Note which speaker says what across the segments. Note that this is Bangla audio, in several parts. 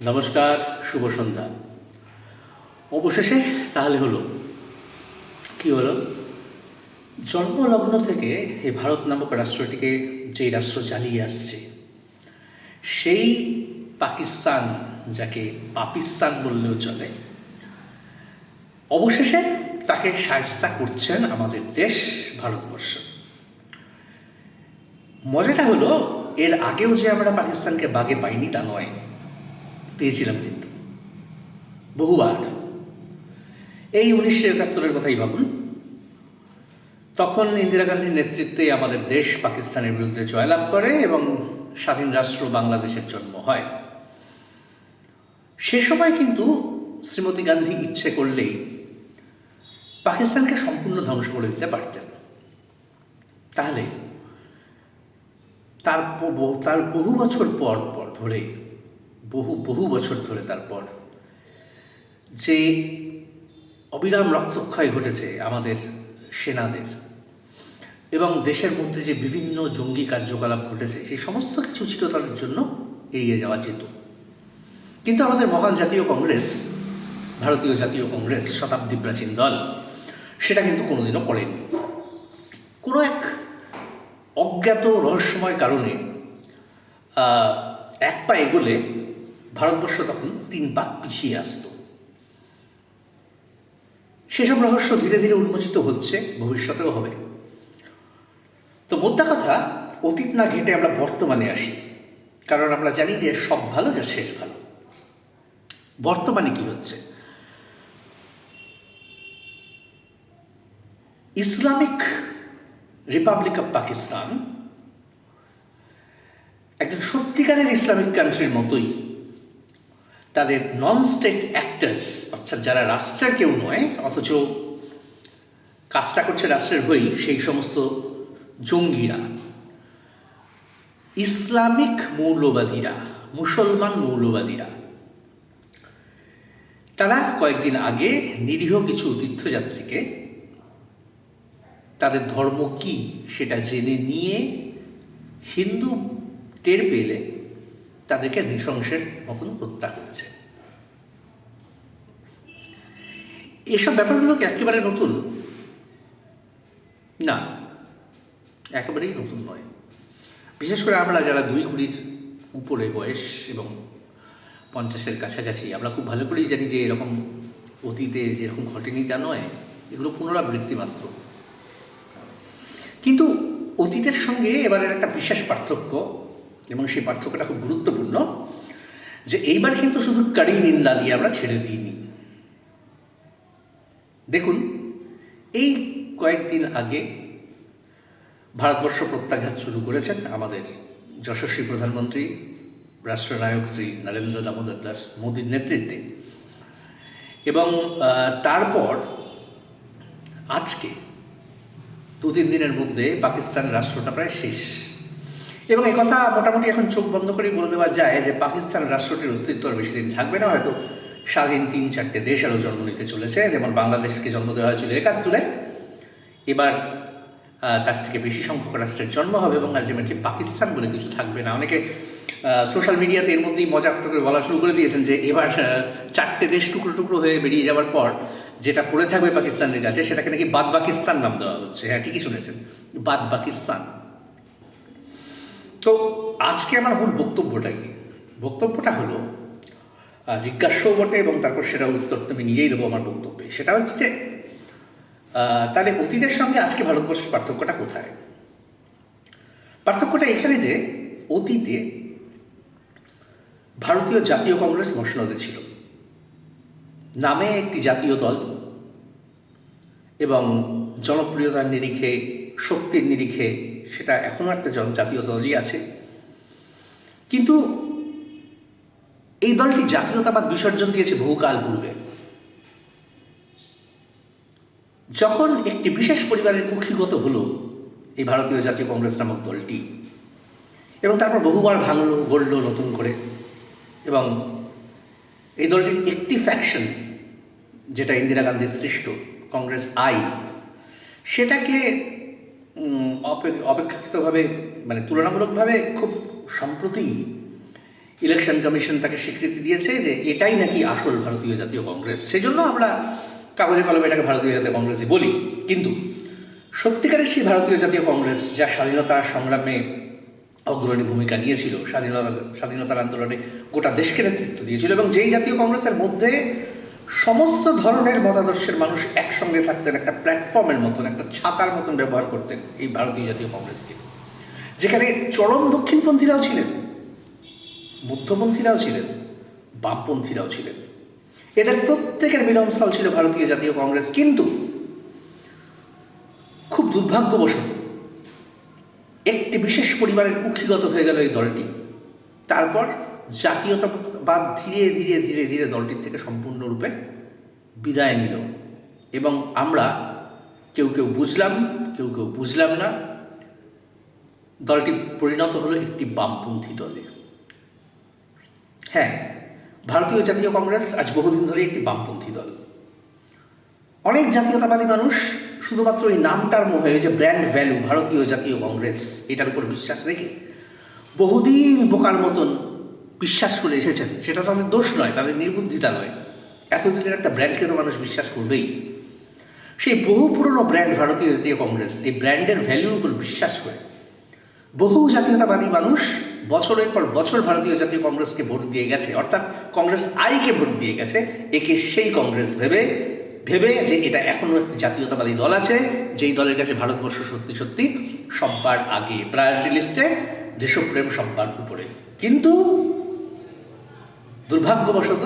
Speaker 1: নমস্কার, শুভ সন্ধ্যা। অবশেষে তাহলে হলো, কি হলো? জন্মলগ্ন থেকে এই ভারত নামক রাষ্ট্রটিকে যেই রাষ্ট্র চালিয়ে আসছে, সেই পাকিস্তান যাকে পাকিস্তান বললেও চলে, অবশেষে তাকে সায়স্তা করছেন আমাদের দেশ, ভারতবর্ষ। মজাটা হলো, এর আগেও যে আমরা পাকিস্তানকে বাগে পাইনি তা নয়। পেয়েছিলাম কিন্তু। বহুবার। এই উনিশশো একাত্তরের কথাই ভাবুন। তখন ইন্দিরা গান্ধীর নেতৃত্বে আমাদের দেশ পাকিস্তানের বিরুদ্ধে জয়লাভ করে এবং স্বাধীন রাষ্ট্র বাংলাদেশের জন্ম হয়। সে সময় কিন্তু শ্রীমতী গান্ধী ইচ্ছে করলেই পাকিস্তানকে সম্পূর্ণ ধ্বংস করে দিতে পারতেন। তাহলে তার তার বহু বছর পর পর ধরে বহু বহু বছর ধরে তারপর যে অবিরাম রক্তক্ষয় ঘটেছে আমাদের সেনাদের এবং দেশের মধ্যে যে বিভিন্ন জঙ্গি কার্যকলাপ ঘটেছে, সেই সমস্ত কিছু চিরতরের জন্য এড়িয়ে যাওয়া যেত। কিন্তু আমাদের মহান জাতীয় কংগ্রেস, ভারতীয় জাতীয় কংগ্রেস, শতাব্দী প্রাচীন দল, সেটা কিন্তু কোনোদিনও করেনি কোনো এক অজ্ঞাত রহস্যময় কারণে এক পা এগোলে ভারতবর্ষ তখন তিন পা পিছিয়ে আসত। সেসব রহস্য ধীরে ধীরে উন্মোচিত হচ্ছে, ভবিষ্যতেও হবে। তো মোদ্দা কথা, অতীত না ঘেটে আমরা বর্তমানে আসি। কারণ আমরা জানি যে সব ভালো যা শেষ ভালো। বর্তমানে কি হচ্ছে? ইসলামিক রিপাবলিক অফ পাকিস্তান একজন সত্যিকারের ইসলামিক কান্ট্রির মতোই তাদের নন স্টেট অ্যাক্টার্স অর্থাৎ যারা রাষ্ট্রের কেউ নয়, অথচ কাজটা করছে রাষ্ট্রের হয়েই, সেই সমস্ত জঙ্গিরা। ইসলামিক মৌলবাদীরা, মুসলমান মৌলবাদীরা, তারা কয়েকদিন আগে নিরীহ কিছু তীর্থযাত্রীকে তাদের ধর্ম কি সেটা জেনে নিয়ে হিন্দু টের পেলে তাদেরকে নৃশংসের মতন হত্যা করেছে। এসব ব্যাপারগুলো কি একেবারে নতুন? না, একেবারেই নতুন নয়। বিশেষ করে আমরা যারা দুই কুড়ির উপরে বয়স এবং পঞ্চাশের কাছাকাছি, আমরা খুব ভালো করেই জানি যে এরকম অতীতে যেরকম ঘটেনি তা নয়, এগুলো পুনরাবৃত্তি মাত্র। কিন্তু অতীতের সঙ্গে এবারের একটা বিশেষ পার্থক্য এবং সেই পার্থক্যটা খুব গুরুত্বপূর্ণ যে এইবার কিন্তু শুধু কারি নিন্দা দিয়ে আমরা ছেড়ে দিইনি। দেখুন, এই কয়েকদিন আগে ভারতবর্ষ প্রত্যাঘাত শুরু করেছেন আমাদের যশস্বী প্রধানমন্ত্রী, রাষ্ট্রনায়ক শ্রী নরেন্দ্র দামোদর দাস মোদীর নেতৃত্বে। এবং তারপর আজকে দু তিন দিনের মধ্যে পাকিস্তান রাষ্ট্রটা প্রায় শেষ। এবং কথা মোটামুটি এখন চোখ বন্ধ করেই বলে দেওয়া যায় যে পাকিস্তান রাষ্ট্রটির অস্তিত্ব আর বেশি দিন থাকবে না, হয়তো স্বাধীন তিন চারটে দেশ আরও জন্ম নিতে চলেছে, যেমন বাংলাদেশকে জন্ম দেওয়া হয়েছিল একাত্তরে। এবার তার থেকে বেশি সংখ্যক রাষ্ট্রের জন্ম হবে এবং আলটিমেটলি পাকিস্তান বলে কিছু থাকবে না। অনেকে সোশ্যাল মিডিয়াতে এর মধ্যেই মজা করে বলা শুরু করে দিয়েছেন যে এবার চারটে দেশ টুকরো টুকরো হয়ে বেরিয়ে যাওয়ার পর যেটা পড়ে থাকবে পাকিস্তানের কাছে সেটাকে নাকি বাদ পাকিস্তান নাম দেওয়া হচ্ছে। হ্যাঁ ঠিকই শুনেছেন বাদ পাকিস্তান তো আজকে আমার মূল বক্তব্যটা কি? বক্তব্যটা হলো জিজ্ঞাসাও বটে এবং তারপর সেটা উত্তর আমি নিজেই দেবো আমার বক্তব্যে। সেটা হচ্ছে যে তাহলে অতীতের সঙ্গে আজকে ভারতবর্ষের পার্থক্যটা কোথায়? পার্থক্যটা এখানে যে, অতীতে ভারতীয় জাতীয় কংগ্রেস মসনদে ছিল। নামে একটি জাতীয় দল এবং জনপ্রিয়তার নিরিখে শক্তির নিরিখে, সেটা এখনও একটা জাতীয় দলই আছে। কিন্তু এই দলটি জাতীয়তাবাদ বিসর্জন দিয়েছে বহুকাল পূর্বে। যখন একটি বিশেষ পরিবারের কুক্ষিগত হলো এই ভারতীয় জাতীয় কংগ্রেস নামক দলটি, এবং তারপর বহুবার ভাঙলো, গড়ল নতুন করে, এবং এই দলটির একটি ফ্যাকশন যেটা ইন্দিরা গান্ধীর সৃষ্ট কংগ্রেস আই, সেটাকে অপেক্ষাকৃতভাবে মানে তুলনামূলকভাবে খুব সম্প্রতি ইলেকশন কমিশন তাকে স্বীকৃতি দিয়েছে যে এটাই নাকি আসল ভারতীয় জাতীয় কংগ্রেস। সেই জন্য আমরা কাগজে কলমে এটাকে ভারতীয় জাতীয় কংগ্রেসই বলি। কিন্তু সত্যিকারের সেই ভারতীয় জাতীয় কংগ্রেস যা স্বাধীনতা সংগ্রামে অগ্রণী ভূমিকা নিয়েছিল, স্বাধীনতা, স্বাধীনতার আন্দোলনে গোটা দেশকে নেতৃত্ব দিয়েছিল এবং যেই জাতীয় কংগ্রেসের মধ্যে সমস্ত ধরনের মতাদর্শের মানুষ একসঙ্গে থাকতেন একটা প্ল্যাটফর্মের মতন, একটা ছাতার মতন ব্যবহার করতেন এই ভারতীয় জাতীয় কংগ্রেসকে। যেখানে চরম দক্ষিণপন্থীরাও ছিলেন, মধ্যপন্থীরাও ছিলেন, বামপন্থীরাও ছিলেন। এদের প্রত্যেকের মিলনস্থল ছিল ভারতীয় জাতীয় কংগ্রেস, কিন্তু খুব দুর্ভাগ্যবশত একটি বিশেষ পরিবারের কুক্ষিগত হয়ে গেল এই দলটি। তারপর জাতীয়তাবাদ ধীরে ধীরে ধীরে ধীরে দলটির থেকে সম্পূর্ণরূপে বিদায় নিল। এবং আমরা কেউ কেউ বুঝলাম, কেউ কেউ বুঝলাম না, দলটি পরিণত হলো একটি বামপন্থী দলে। হ্যাঁ ভারতীয় জাতীয় কংগ্রেস আজ বহুদিন ধরে একটি বামপন্থী দল। অনেক জাতীয়তাবাদী মানুষ শুধুমাত্র এই নামটার মোহে যে ব্র্যান্ড ভ্যালু ভারতীয় জাতীয় কংগ্রেস, এটার উপর বিশ্বাস রেখে বহুদিন বোকার মতন বিশ্বাস করে এসেছেন, সেটা তাদের দোষ নয়, তাদের নির্বুদ্ধিতা নয়। এতদিনের একটা ব্র্যান্ডকে তো মানুষ বিশ্বাস করবেই। সেই বহু পুরনো ব্র্যান্ড ভারতীয় জাতীয় কংগ্রেস, এই ব্র্যান্ডের ভ্যালুর উপর বিশ্বাস করে। বহু জাতীয়তাবাদী মানুষ বছরের পর বছর ভারতীয় জাতীয় কংগ্রেসকে ভোট দিয়ে গেছে, অর্থাৎ কংগ্রেস আইকে ভোট দিয়ে গেছে, একে সেই কংগ্রেস ভেবে ভেবে যে এটা এখনও একটি জাতীয়তাবাদী দল আছে, যেই দলের কাছে ভারতবর্ষ সত্যি সত্যি সব্বার আগে, প্রায়োরিটি লিস্টে দেশপ্রেম সব্বার উপরে। কিন্তু দুর্ভাগ্যবশত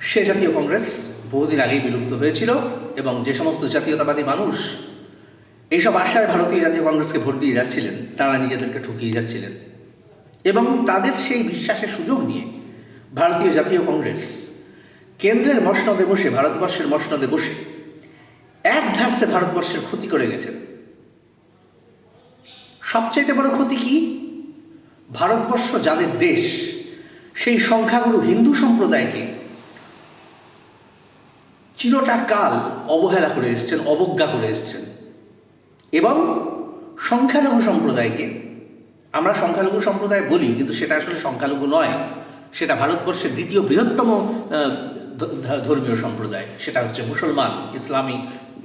Speaker 1: সে জাতীয় কংগ্রেস বহুদিন আগেই বিলুপ্ত হয়েছিল এবং যে সমস্ত জাতীয়তাবাদী মানুষ এইসব আশায় ভারতীয় জাতীয় কংগ্রেসকে ভোট দিয়ে যাচ্ছিলেন, তারা নিজেদেরকে ঠকিয়ে যাচ্ছিলেন। এবং তাদের সেই বিশ্বাসের সুযোগ নিয়ে ভারতীয় জাতীয় কংগ্রেস কেন্দ্রের মসনদে বসে, ভারতবর্ষের মসনদে বসে এক ধারসে ভারতবর্ষের ক্ষতি করে গেছেন। সবচাইতে বড় ক্ষতি কি? ভারতবর্ষ যাদের দেশ সেই সংখ্যাগুরু হিন্দু সম্প্রদায়কে চিরটা কাল অবহেলা করে এসছেন, অবজ্ঞা করে এসছেন। এবং সংখ্যালঘু সম্প্রদায়কে, আমরা সংখ্যালঘু সম্প্রদায় বলি, কিন্তু সেটা আসলে সংখ্যালঘু নয়, সেটা ভারতবর্ষের দ্বিতীয় বৃহত্তম ধর্মীয় সম্প্রদায়, সেটা হচ্ছে মুসলমান, ইসলামী,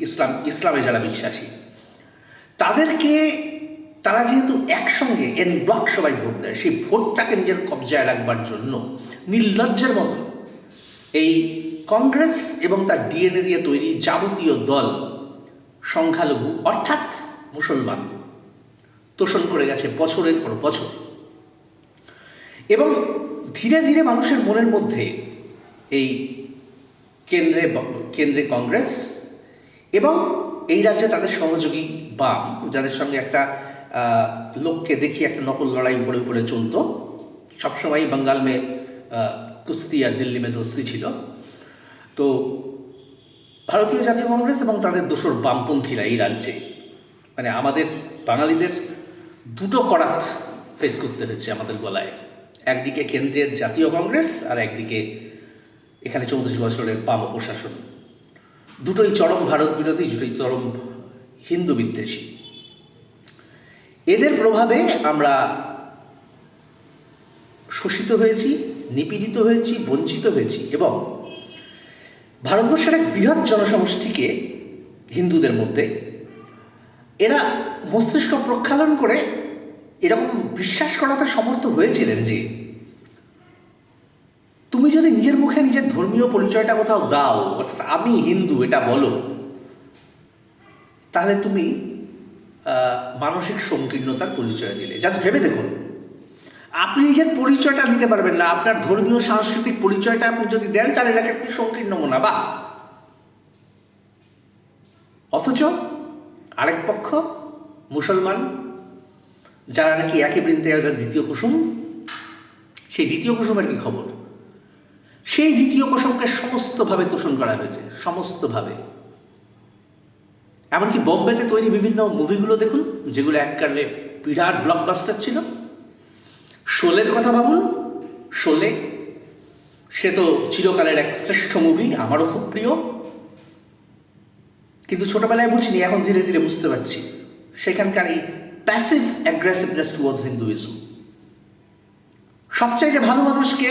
Speaker 1: ইসলাম, ইসলামে যারা বিশ্বাসী। তাদেরকে তারা যেহেতু একসঙ্গে এন ব্লক সবাই ভোট দেয়, সেই ভোটটাকে নিজের কবজায় রাখবার জন্য নির্লজ্জের মতো এই কংগ্রেস এবং তার ডিএনএ দিয়ে তৈরি যাবতীয় দল সংখ্যালঘু, অর্থাৎ মুসলমান, তোষণ করে গেছে বছরের পর বছর। এবং ধীরে ধীরে মানুষের মনের মধ্যে এই কেন্দ্রে কেন্দ্রে কংগ্রেস এবং এই রাজ্যে তাদের সহযোগী বাম, যাদের সঙ্গে একটা লোককে দেখি একটা নকল লড়াই উপরে উপরে চলতো। সবসময় বাঙ্গাল মে কুস্তি আর দিল্লি মে দোস্তি ছিল। তো ভারতীয় জাতীয় কংগ্রেস এবং তাদের দোসর বামপন্থীরা এই রাজ্যে। মানে আমাদের বাঙালিদের দুটো করাত ফেস করতে হয়েছে আমাদের গলায়। একদিকে কেন্দ্রের জাতীয় কংগ্রেস আর একদিকে এখানে চৌত্রিশ বছরের বাম প্রশাসন। দুটোই চরম ভারত বিরোধী, দুটোই চরম হিন্দু বিদ্বেষী। এদের প্রভাবে আমরা শোষিত হয়েছি, নিপীড়িত হয়েছি, বঞ্চিত হয়েছি এবং ভারতবর্ষের এক বৃহৎ জনসমষ্টিকে হিন্দুদের মধ্যে এরা মস্তিষ্ক প্রক্ষালন করে এরকম বিশ্বাস করাতে সমর্থ হয়েছিলেন যে, তুমি যদি নিজের মুখে নিজের ধর্মীয় পরিচয়টা কোথাও দাও, অর্থাৎ আমি হিন্দু, এটা বলো, তাহলে তুমি মানসিক সংকীর্ণতার পরিচয় দিলে। জাস্ট ভেবে দেখুন। আপনি নিজের পরিচয়টা দিতে পারবেন না। আপনার ধর্মীয়, সাংস্কৃতিক পরিচয়টা আপনি যদি দেন, তাহলে এটাকে একটি সংকীর্ণ মনা বা অথচ আরেক পক্ষ, মুসলমান, যারা নাকি একই বৃন্তে দ্বিতীয় কুসুম, সেই দ্বিতীয় কুসুমের কি খবর? সেই দ্বিতীয় কুসুমকে সমস্তভাবে তোষণ করা হয়েছে। সমস্তভাবে। এমনকি বোম্বেতে তৈরি বিভিন্ন মুভিগুলো দেখুন, যেগুলো এককালে বিরাট ব্লকবাস্টার ছিল। শোলের কথা ভাবুন। শোলে, সে তো চিরকালের এক শ্রেষ্ঠ মুভি আমারও খুব প্রিয়। কিন্তু ছোটবেলায় বুঝিনি, এখন ধীরে ধীরে বুঝতে পারছি। সেখানকার এই প্যাসিভ অ্যাগ্রেসিভনেস টুয়ার্ডস হিন্দুইজম সবচাইতে ভালো মানুষকে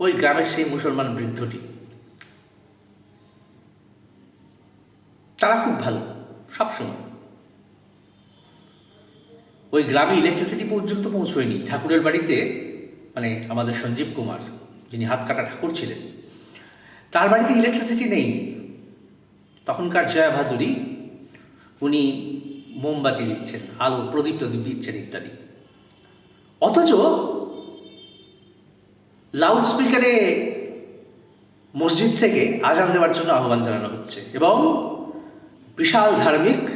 Speaker 1: ওই গ্রামের সেই মুসলমান বৃদ্ধটি। তারা খুব ভালো, সবসময়। ওই গ্রামে ইলেকট্রিসিটি পর্যন্ত পৌঁছয়নি। ঠাকুরের বাড়িতে মানে আমাদের সঞ্জীব কুমার, যিনি হাত কাটা ঠাকুর ছিলেন, তার বাড়িতে ইলেকট্রিসিটি নেই। তখনকার জয়া ভাদুরী, উনি মোমবাতি দিচ্ছেন, আলো, প্রদীপ প্রদীপ দিচ্ছেন ইত্যাদি। অথচ লাউড স্পিকারে মসজিদ থেকে আজান দেওয়ার জন্য আহ্বান জানানো হচ্ছে এবং বিশাল ধার্মিক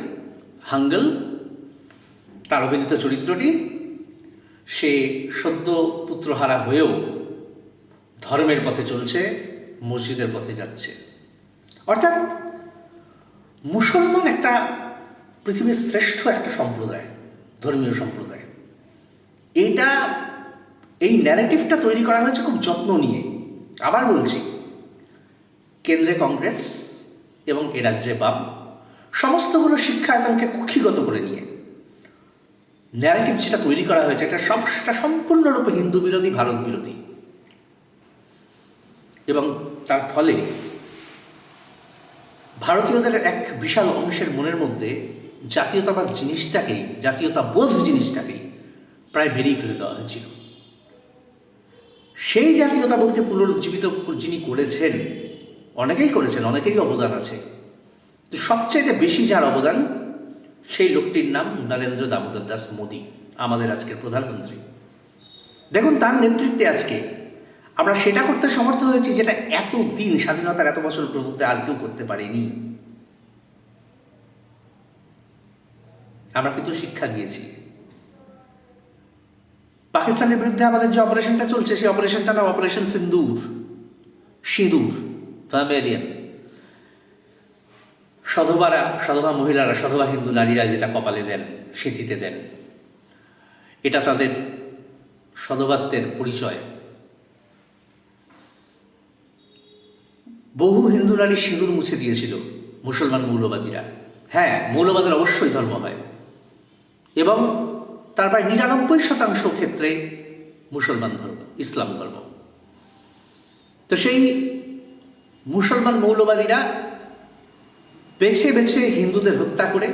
Speaker 1: হাঙ্গল, তার অভিনীত চরিত্রটি, সে সদ্য পুত্রহারা হয়েও ধর্মের পথে চলছে, মসজিদের পথে যাচ্ছে। অর্থাৎ মুসলমান একটা পৃথিবীর শ্রেষ্ঠ একটা সম্প্রদায়, ধর্মীয় সম্প্রদায়। এইটা, এই ন্যারেটিভটা তৈরি করা হয়েছে খুব যত্ন নিয়ে। আবার বলছি, কেন্দ্রে কংগ্রেস এবং এ রাজ্যে বাম। সমস্তগুলো শিক্ষা আয়তনকে কুক্ষিগত করে নিয়ে। ন্যারেটিভ যেটা তৈরি করা হয়েছে, এটা সব, সেটা সম্পূর্ণরূপে হিন্দু বিরোধী ভারত বিরোধী এবং তার ফলে ভারতীয়দের এক বিশাল অংশের মনের মধ্যে জাতীয়তাবাদ জিনিসটাকেই জাতীয়তাবোধ জিনিসটাকেই প্রায় বেরিয়ে ফেলে দেওয়া হয়েছিল। সেই জাতীয়তাবোধকে পুনরুজ্জীবিত যিনি করেছেন, অনেকেই করেছেন, অনেকেরই অবদান আছে। তো সবচাইতে বেশি যার অবদান, সেই লোকটির নাম নরেন্দ্র দামোদর দাস মোদী, আমাদের আজকের প্রধানমন্ত্রী। দেখুন, তার নেতৃত্বে আজকে আমরা সেটা করতে সমর্থ হয়েছি যেটা এত দিন স্বাধীনতার এত বছর মধ্যে আর কেউ করতে পারেনি। আমরা কিন্তু শিক্ষা দিয়েছি পাকিস্তানের বিরুদ্ধে আমাদের যে অপারেশনটা চলছে, সেই অপারেশনটা নাম অপারেশন সিন্দুর, সিঁদুর ফ্যামেলিয়ান সধবারা, সধবা মহিলারা, সধবা হিন্দু নারীরা যেটা কপালে দেন, সিঁথিতে দেন, এটা তাদের সধবাত্বের পরিচয়। বহু হিন্দু নারী সিঁদুর মুছে দিয়েছিল মুসলমান মৌলবাদীরা। হ্যাঁ মৌলবাদের অবশ্যই ধর্ম হয়। এবং তার প্রায় নিরানব্বই শতাংশ ক্ষেত্রে মুসলমান ধর্ম, ইসলাম ধর্ম। তো সেই মুসলমান মৌলবাদীরা বেছে বেছে হিন্দুদের হত্যা করে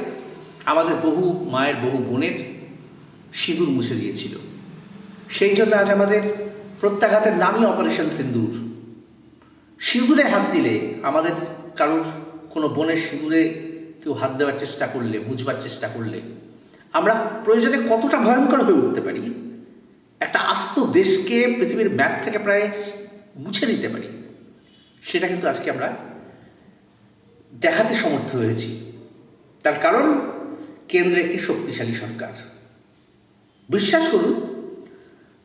Speaker 1: আমাদের বহু মায়ের বহু বোনের সিঁদুর মুছে দিয়েছিল। সেই জন্য আজ আমাদের প্রত্যাঘাতের নামই অপারেশন সিন্দুর। সিঁদুরে হাত দিলে আমাদের কারোর কোনো বোনের সিঁদুরে কেউ হাত দেওয়ার চেষ্টা করলে বুঝবার চেষ্টা করলে, আমরা প্রয়োজনে কতটা ভয়ঙ্কর হয়ে উঠতে পারি? একটা আস্ত দেশকে, পৃথিবীর ম্যাপ থেকে প্রায় মুছে দিতে পারি। সেটা কিন্তু আজকে আমরা দেখাতে সমর্থ হয়েছি। তার কারণ, কেন্দ্রে একটি শক্তিশালী সরকার। বিশ্বাস করুন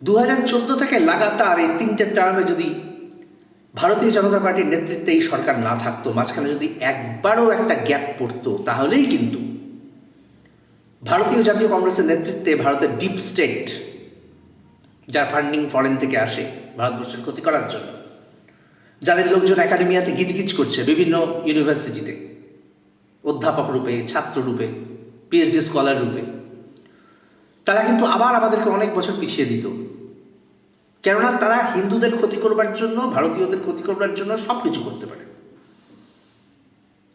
Speaker 1: দু হাজার চোদ্দ থেকে লাগাতার এই তিনটে টার্মে যদি ভারতীয় জনতা পার্টির নেতৃত্বে এই সরকার না থাকতো, মাঝখানে যদি একবারও একটা গ্যাপ পড়তো, তাহলেই কিন্তু ভারতীয় জাতীয় কংগ্রেসের নেতৃত্বে ভারতের ডিপ স্টেট যার ফান্ডিং ফরেন থেকে আসে, ভারতবর্ষের ক্ষতি করার জন্য। যাদের লোকজন একাডেমিয়াতে গিজগিজ করছে, বিভিন্ন ইউনিভার্সিটিতে অধ্যাপক রূপে, ছাত্র রূপে পিএইচডি স্কলার রূপে, তারা কিন্তু আবার আমাদেরকে অনেক বছর পিছিয়ে দিত। কেননা তারা হিন্দুদের ক্ষতি করবার জন্য, ভারতীয়দের ক্ষতি করবার জন্য সব কিছু করতে পারে।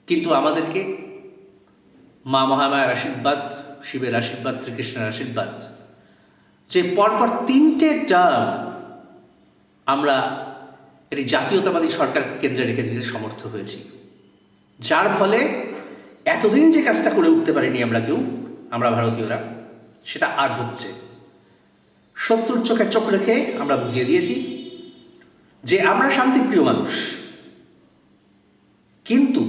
Speaker 1: কিন্তু আমাদেরকে মা মহামায়ার আশীর্বাদ, শিবের আশীর্বাদ, শ্রীকৃষ্ণের আশীর্বাদ, যে পরপর তিনটে টার্ম আমরা এটি জাতীয়তাবাদী সরকারকে কেন্দ্রে রেখে দিতে সমর্থ হয়েছি। যার ফলে এতদিন যে কাজটা করে উঠতে পারিনি আমরা কেউ, আমরা ভারতীয়রা, সেটা আজ হচ্ছে। শত্রুর চোখে চোখ রেখে আমরা বুঝিয়ে দিয়েছি যে আমরা শান্তিপ্রিয় মানুষ। কিন্তু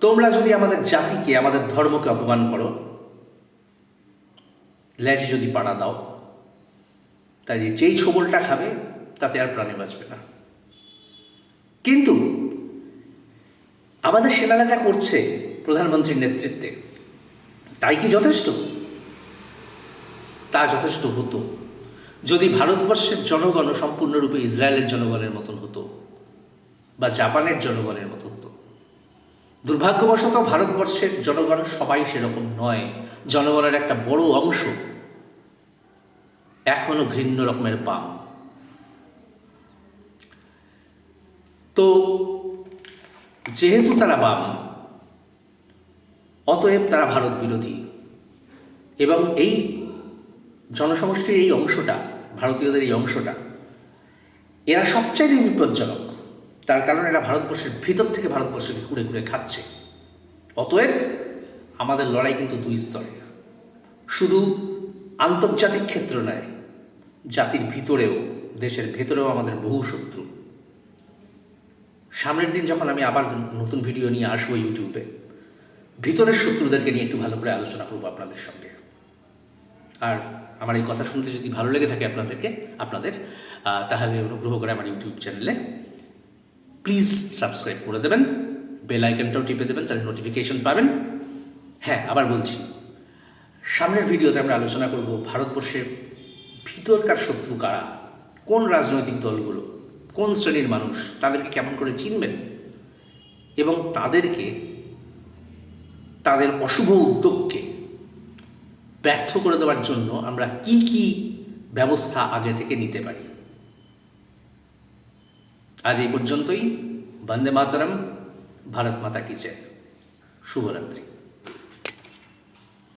Speaker 1: তোমরা যদি আমাদের জাতিকে, আমাদের ধর্মকে অপমান করো ল্যাজ যদি পাড়া দাও, তাই যেই ছবলটা খাবে, তাতে আর প্রাণে বাঁচবে না। কিন্তু আমাদের সেনারা যা করছে প্রধানমন্ত্রীর নেতৃত্বে, তাই কি যথেষ্ট? তা যথেষ্ট হতো। যদি ভারতবর্ষের জনগণ সম্পূর্ণরূপে ইসরায়েলের জনগণের মতন হতো বা জাপানের জনগণের মতো হতো, দুর্ভাগ্যবশত ভারতবর্ষের জনগণ সবাই সেরকম নয়। জনগণের একটা বড় অংশ হলো ঘৃণ্য রকমের বাম তো যেহেতু তারা বাম, অতএব তারা ভারত বিরোধী। এবং এই জনসমষ্টির এই অংশটা, ভারতীয়দের এই অংশটা, এরা সবচাইতে বিপজ্জনক। তার কারণ এরা ভারতবর্ষের ভিতর থেকে ভারতবর্ষকে কুড়ে কুড়ে খাচ্ছে। অতএব আমাদের লড়াই কিন্তু দুই স্তরে শুধু আন্তর্জাতিক ক্ষেত্র নয়, জাতির ভিতরেও, দেশের ভেতরেও আমাদের বহু শত্রু। সামনের দিন যখন আমি আবার নতুন ভিডিও নিয়ে আসব ইউটিউবে ভিতরের শত্রুদেরকে নিয়ে একটু ভালো করে আলোচনা করব আপনাদের সঙ্গে। আর আমার এই কথা শুনতে যদি ভালো লেগে থাকে আপনাদেরকে, আপনাদের তাহলে অনুগ্রহ করে আমার ইউটিউব চ্যানেলে প্লিজ সাবস্ক্রাইব করে দেবেন বেল আইকনটাও টিপে দেবেন, তাহলে নোটিফিকেশন পাবেন। হ্যাঁ আবার বলছি, সামনের ভিডিওতে আমরা আলোচনা করব ভারতবর্ষের ভিতরকার শত্রু কারা? কোন রাজনৈতিক দলগুলো? কোন শ্রেণির মানুষ তাদেরকে কেমন করে চিনবেন? এবং তাদেরকে, তাদের অশুভ উদ্যোগকে ব্যর্থ করে দেওয়ার জন্য আমরা কি কি ব্যবস্থা আগে থেকে নিতে পারি? আজ এই পর্যন্তই। বন্দে মাতরম। ভারত মাতা কি জয়। শুভরাত্রি।